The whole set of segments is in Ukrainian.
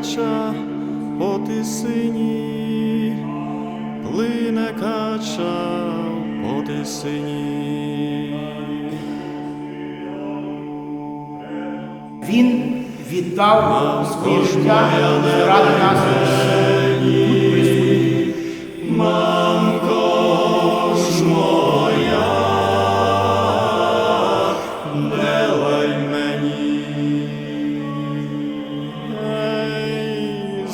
кача по тисині, плине кача по тисині. Він віддав своє життя заради нас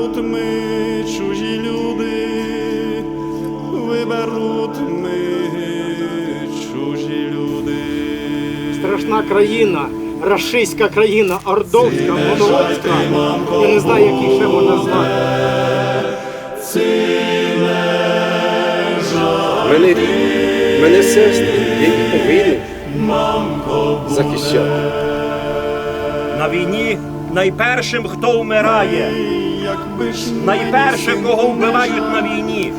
Виберуть ми чужі люди, виберуть ми чужі люди. Страшна країна, рашистська країна, ордовська, монголська. Я не знаю, як їх ще можна назвати. мене рідні, мене сестри, я їх повинен захищати. На війні найпершим, хто вмирає, найперше, кого вбивають на війні,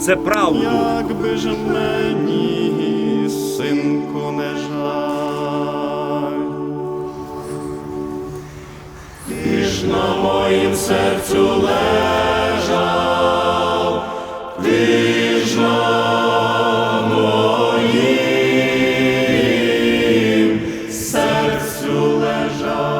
це правду. Якби ж мені, синку, не жаль. Ти ж на моїм серцю лежав, ти ж на моїм серцю лежав.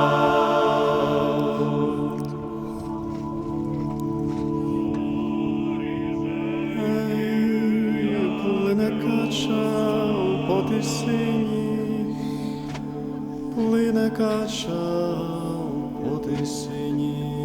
морі синій, плине кача у потисині.